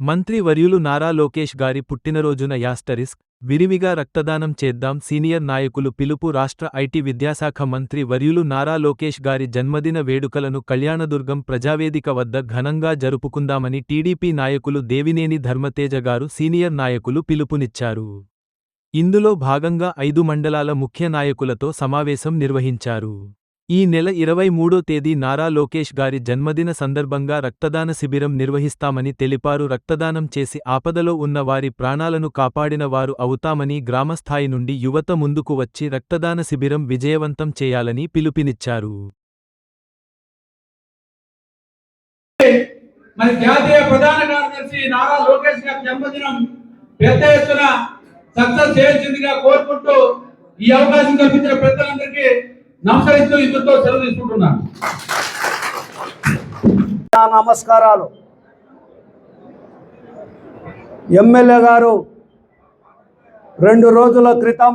మంత్రి వర్యులు నారా లోకేష్ గారి పుట్టినరోజున యాస్టరిస్క్ విరివిగా రక్తదానం చేద్దాం సీనియర్ నాయకులు పిలుపు రాష్ట్ర ఐటీ విద్యాశాఖ మంత్రి వర్యులు నారా లోకేష్ గారి జన్మదిన వేడుకలను కళ్యాణదుర్గం ప్రజావేదిక వద్ద ఘనంగా జరుపుకుందామని టీడీపీ నాయకులు దేవినేని ధర్మతేజ గారు సీనియర్ నాయకులు పిలుపునిచ్చారు. ఇందులో భాగంగా ఐదు మండలాల ముఖ్య నాయకులతో సమావేశం నిర్వహించారు. ఈ నెల ఇరవై మూడో తేదీ నారా లోకేష్ గారి జన్మదిన సందర్భంగా రక్తదాన శిబిరం నిర్వహిస్తామని తెలిపారు. రక్తదానం చేసి ఆపదలో ఉన్న వారి ప్రాణాలను కాపాడిన వారు అవుతామని గ్రామస్థాయి నుండి యువత ముందుకు వచ్చి రక్తదాన శిబిరం విజయవంతం చేయాలని పిలుపునిచ్చారు. మరి జాతీయ ప్రధాన కార్యదర్శి నారా లోకేష్ గారి జన్మదినం పెద్ద ఎత్తున సక్సెస్ చేయాల్సిందిగా కోరుకుంటూ ఈ అవకాశం కల్పించిన పెద్దలందరికీ నమస్కరిస్తూ ఇందుతో సెలవు తీసుకుంటున్నాను. నమస్కారాలు. ఎమ్మెల్యే గారు రెండు రోజుల క్రితం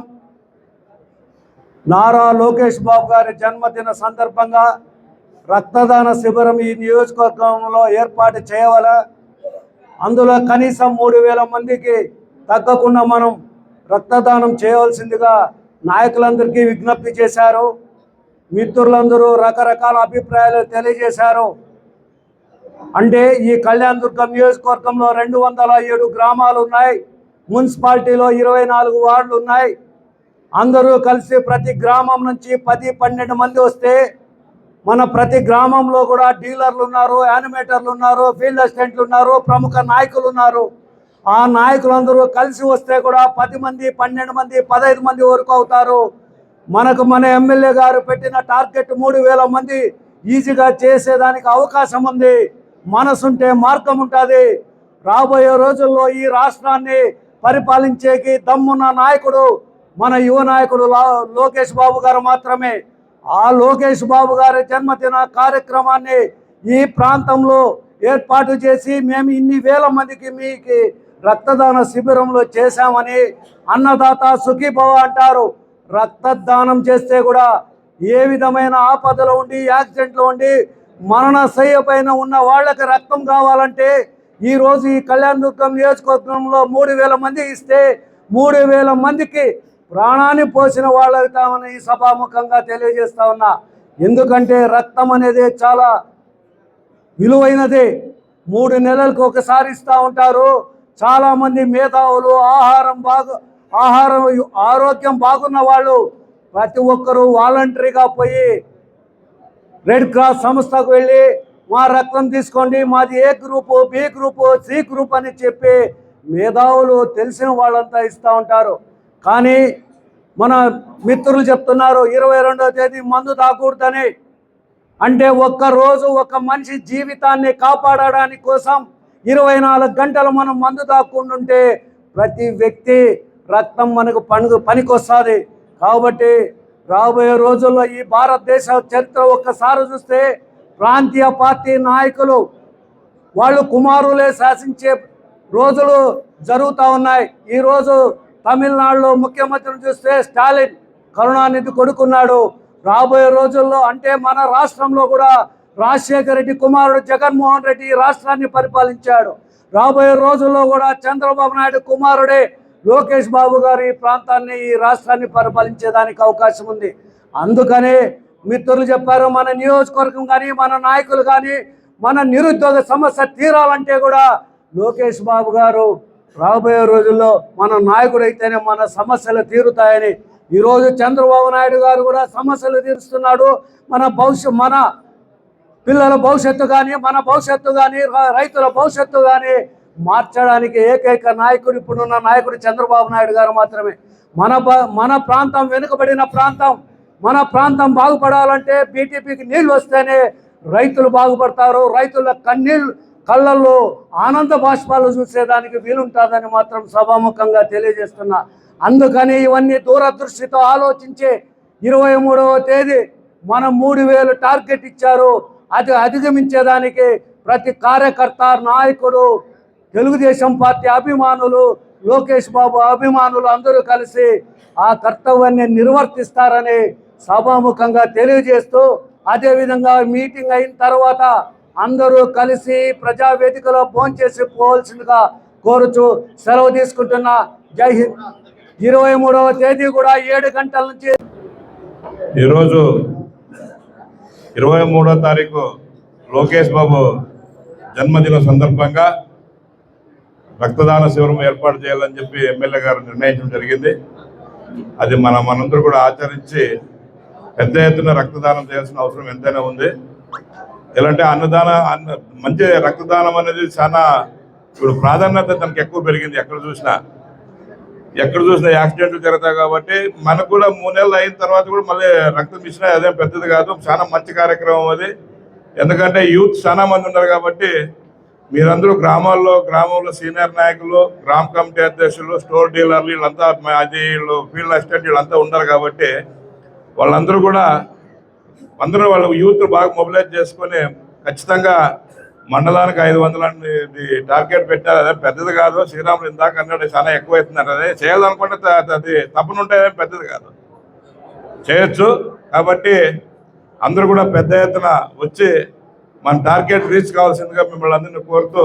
నారా లోకేష్ బాబు గారి జన్మదిన సందర్భంగా రక్తదాన శిబిరం ఈ నియోజకవర్గంలో ఏర్పాటు చేయవల. అందులో కనీసం మూడు వేల మందికి తగ్గకుండా మనం రక్తదానం చేయవలసిందిగా నాయకులందరికీ విజ్ఞప్తి చేశారు. మిత్రులందరూ రకరకాల అభిప్రాయాలు తెలియజేశారు. అంటే ఈ కళ్యాణ్ దుర్గం నియోజకవర్గంలో రెండు వందల ఏడు గ్రామాలు ఉన్నాయి. మున్సిపాలిటీలో ఇరవై నాలుగు వార్డులు ఉన్నాయి. అందరూ కలిసి ప్రతి గ్రామం నుంచి పది పన్నెండు మంది వస్తే మన ప్రతి గ్రామంలో కూడా డీలర్లు ఉన్నారు యానిమేటర్లు ఉన్నారు ఫీల్డ్ అసిస్టెంట్లు ఉన్నారు ప్రముఖ నాయకులు ఉన్నారు. ఆ నాయకులందరూ కలిసి వస్తే కూడా పది మంది పన్నెండు మంది పదహైదు మంది వరకు అవుతారు. మనకు మన ఎమ్మెల్యే గారు పెట్టిన టార్గెట్ మూడు వేల మంది ఈజీగా చేసేదానికి అవకాశం ఉంది. మనసుంటే మార్గం ఉంటుంది. రాబోయే రోజుల్లో ఈ రాష్ట్రాన్ని పరిపాలించేకి దమ్మున్న నాయకుడు మన యువ నాయకుడు లోకేష్ బాబు గారు మాత్రమే. ఆ లోకేష్ బాబు గారి జన్మదిన కార్యక్రమాన్ని ఈ ప్రాంతంలో ఏర్పాటు చేసి మేము ఇన్ని వేల మందికి మీకు రక్తదాన శిబిరంలో చేశామని అన్నదాత సుఖీభవ అంటారు. రక్తదానం చేస్తే కూడా ఏ విధమైన ఆపదలో ఉండి యాక్సిడెంట్లో ఉండి మరణశయ్య పైన ఉన్న వాళ్ళకి రక్తం కావాలంటే ఈరోజు ఈ కళ్యాణ్ దుర్గం నియోజకవర్గంలో మూడు వేల మంది ఇస్తే మూడు వేల మందికి ప్రాణాన్ని పోసిన వాళ్ళవుతామని ఈ సభాముఖంగా తెలియజేస్తా ఉన్నా. ఎందుకంటే రక్తం అనేది చాలా విలువైనది. మూడు నెలలకు ఒకసారి ఇస్తూ ఉంటారు. చాలామంది మేధావులు ఆహారం బాగు ఆహారం ఆరోగ్యం బాగున్న వాళ్ళు ప్రతి ఒక్కరూ వాలంటరీగా పోయి రెడ్ క్రాస్ సంస్థకు వెళ్ళి మా రక్తం తీసుకోండి మాది A group B group C group అని చెప్పి మేధావులు తెలిసిన వాళ్ళంతా ఇస్తూ ఉంటారు. కానీ మన మిత్రులు చెప్తున్నారు ఇరవై రెండవ తేదీ మందు తాకూడదని అంటే ఒక్క రోజు ఒక మనిషి జీవితాన్ని కాపాడడానికి కోసం ఇరవై నాలుగు గంటలు మనం మందు దాక్కుంటుంటే ప్రతి వ్యక్తి రక్తం మనకు పనుకు పనికొస్తుంది. కాబట్టి రాబోయే రోజుల్లో ఈ భారతదేశ చరిత్ర ఒక్కసారి చూస్తే ప్రాంతీయ పార్టీ నాయకులు వాళ్ళు కుమారులే శాసించే రోజులు జరుగుతూ ఉన్నాయి. ఈరోజు తమిళనాడులో ముఖ్యమంత్రిని చూస్తే స్టాలిన్ కరుణానిధి కొడుకున్నాడు. రాబోయే రోజుల్లో అంటే మన రాష్ట్రంలో కూడా రాజశేఖర రెడ్డి కుమారుడు జగన్మోహన్ రెడ్డి ఈ రాష్ట్రాన్ని పరిపాలించాడు. రాబోయే రోజుల్లో కూడా చంద్రబాబు నాయుడు కుమారుడే. లోకేష్ బాబు గారు ఈ ప్రాంతాన్ని ఈ రాష్ట్రాన్ని పరిపాలించేదానికి అవకాశం ఉంది. అందుకనే మిత్రులు చెప్పారు మన నియోజకవర్గం కానీ మన నాయకులు కానీ మన నిరుద్యోగ సమస్య తీరాలంటే కూడా లోకేష్ బాబు గారు రాబోయే రోజుల్లో మన నాయకుడు అయితేనే మన సమస్యలు తీరుతాయని ఈరోజు చంద్రబాబు నాయుడు గారు కూడా సమస్యలు తీరుస్తున్నాడు. మన భవిష్యత్ మన పిల్లల భవిష్యత్తు కానీ మన భవిష్యత్తు కానీ రైతుల భవిష్యత్తు కానీ మార్చడానికి ఏకైక నాయకుడు ఇప్పుడున్న నాయకుడు చంద్రబాబు నాయుడు గారు మాత్రమే. మన మన ప్రాంతం వెనుకబడిన ప్రాంతం. మన ప్రాంతం బాగుపడాలంటే బీటీపీకి నీళ్ళు వస్తేనే రైతులు బాగుపడతారు. రైతుల కన్నీళ్ళు కళ్ళల్లో ఆనంద బాష్పాలు చూసేదానికి వీలుంటుందని మాత్రం సభాముఖంగా తెలియజేస్తున్నా. అందుకని ఇవన్నీ దూరదృష్టితో ఆలోచించి ఇరవై మూడవ తేదీ మనం మూడు వేలు టార్గెట్ ఇచ్చారు. అది అధిగమించేదానికి ప్రతి కార్యకర్త నాయకుడు తెలుగుదేశం పార్టీ అభిమానులు లోకేష్ బాబు అభిమానులు అందరూ కలిసి ఆ కర్తవ్యాన్ని నిర్వర్తిస్తారని సభాముఖంగా తెలియజేస్తూ అదేవిధంగా మీటింగ్ అయిన తర్వాత అందరూ కలిసి ప్రజావేదికలో భోంచేసి పోవాల్సిందిగా కోరుచు సెలవు తీసుకుంటున్న. జై హింద్. ఇరవై మూడవ తేదీ కూడా ఏడు గంటల నుంచి ఈరోజు ఇరవై మూడో తారీఖు లోకేష్ బాబు జన్మదిన సందర్భంగా రక్తదాన శిబిరం ఏర్పాటు చేయాలని చెప్పి ఎమ్మెల్యే గారు నిర్ణయించడం జరిగింది. అది మన మనందరూ కూడా ఆచరించి పెద్ద ఎత్తున రక్తదానం చేయాల్సిన అవసరం ఎంతైనా ఉంది. ఎలాంటి అన్నదాన అన్న మంచి రక్తదానం అనేది చాలా ఇప్పుడు ప్రాధాన్యత తనకు ఎక్కువ పెరిగింది ఎక్కడ చూసినా. ఎక్కడ చూసినా యాక్సిడెంట్లు జరుగుతాయి కాబట్టి మనకు కూడా మూడు నెలలు అయిన తర్వాత కూడా మళ్ళీ రక్తం ఇచ్చినా అదేం పెద్దది కాదు. చాలా మంచి కార్యక్రమం అది. ఎందుకంటే యూత్ చాలా మంది ఉన్నారు కాబట్టి మీరందరూ గ్రామాల్లో గ్రామంలో సీనియర్ నాయకులు గ్రామ కమిటీ అధ్యక్షులు స్టోర్ డీలర్లు వీళ్ళంతా మా- అది వీళ్ళు ఫీల్డ్ అసిస్టెంట్ వీళ్ళంతా ఉన్నారు కాబట్టి వాళ్ళందరూ కూడా అందరూ వాళ్ళ యూత్ బాగా మొబిలైజ్ చేసుకొని ఖచ్చితంగా మండలానికి ఐదు వందలని టార్గెట్ పెట్టారు. అదే పెద్దది కాదు శ్రీరాములు ఇందాక అన్నాడు చాలా ఎక్కువ అవుతున్నారు అదే చేయాలనుకుంటే అది తప్పనుంటే పెద్దది కాదు. చేయొచ్చు కాబట్టి అందరూ కూడా పెద్ద ఎత్తున వచ్చి మన టార్గెట్ రీచ్ కావాల్సిందిగా మిమ్మల్ని అందరినీ కోరుతూ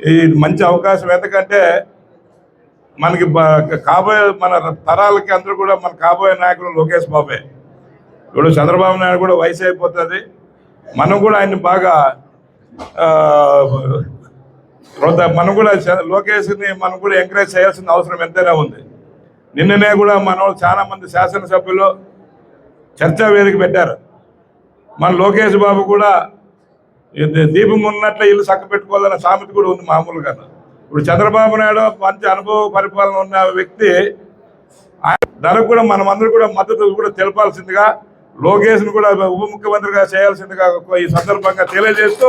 ఈ మంచి అవకాశం ఎందుకంటే మనకి కాబోయే మన తరాలకి అందరూ కూడా మన కాబోయే నాయకులు లోకేష్ బాబే. ఇప్పుడు చంద్రబాబు నాయుడు కూడా వయసు అయిపోతుంది. మనం కూడా ఆయన్ని బాగా మనం కూడా లోకేష్ని మనం కూడా ఎంకరేజ్ చేయాల్సిన అవసరం ఎంతైనా ఉంది. నిన్ననే కూడా మన వాళ్ళు చాలా మంది శాసనసభ్యులు చర్చా వేదిక పెట్టారు. మన లోకేష్ బాబు కూడా దీపం ఉన్నట్లే ఇల్లు చక్క పెట్టుకోవాలన్న సామెత కూడా ఉంది మామూలుగా. ఇప్పుడు చంద్రబాబు నాయుడు మంచి అనుభవ పరిపాలన ఉన్న వ్యక్తి ధరకు కూడా మనమందరూ కూడా మద్దతు కూడా తెలపాల్సిందిగా లోకేష్ను కూడా ఉప ముఖ్యమంత్రిగా చేయాల్సిందిగా ఈ సందర్భంగా తెలియజేస్తూ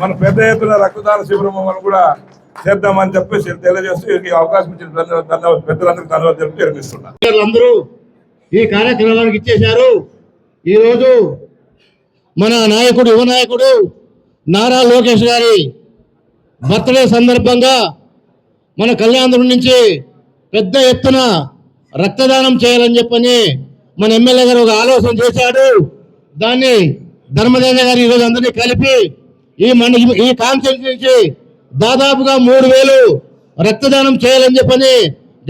మన పెద్ద ఎత్తున రక్తదాన శిబిరం మనం కూడా చేద్దామని చెప్పేసి తెలియజేస్తూ ఈ అవకాశం ఇచ్చిన ధన్యవాదాలు పెద్దలందరికీ ధన్యవాదాలు తెలుపుతూ నిర్మిస్తున్నారు అందరూ ఈ కార్యక్రమానికి ఇచ్చేశారు. ఈరోజు మన నాయకుడు యువ నాయకుడు నారా లోకేష్ గారి బర్త్డే సందర్భంగా మన కళ్యాణం నుంచి పెద్ద ఎత్తున రక్తదానం చేయాలని చెప్పని మన ఎమ్మెల్యే గారు ఒక ఆలోచన చేశాడు. దాన్ని ధర్మదేవ గారు ఈరోజు అందరినీ కలిపి ఈ మన ఈ కాన్సెన్స్ నుంచి దాదాపుగా మూడు వేలు రక్తదానం చేయాలని చెప్పని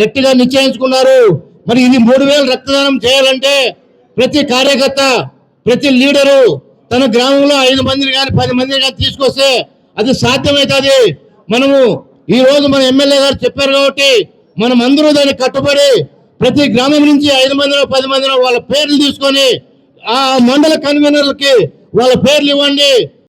గట్టిగా నిశ్చయించుకున్నారు. మరి ఇది మూడు వేలు రక్తదానం చేయాలంటే ప్రతి కార్యకర్త ప్రతి లీడరు తన గ్రామంలో ఐదు మందిని కానీ పది మందిని కానీ తీసుకొస్తే అది సాధ్యమవుతుంది మనము ఈ రోజు మన ఎమ్మెల్యే గారు చెప్పారు కాబట్టి మనం అందరూ దాన్ని కట్టుబడి ప్రతి గ్రామం నుంచి ఐదు మందిలో పది మందిలో వాళ్ళ పేర్లు తీసుకొని ఆ మండల కన్వీనర్లకి వాళ్ళ పేర్లు ఇవ్వండి.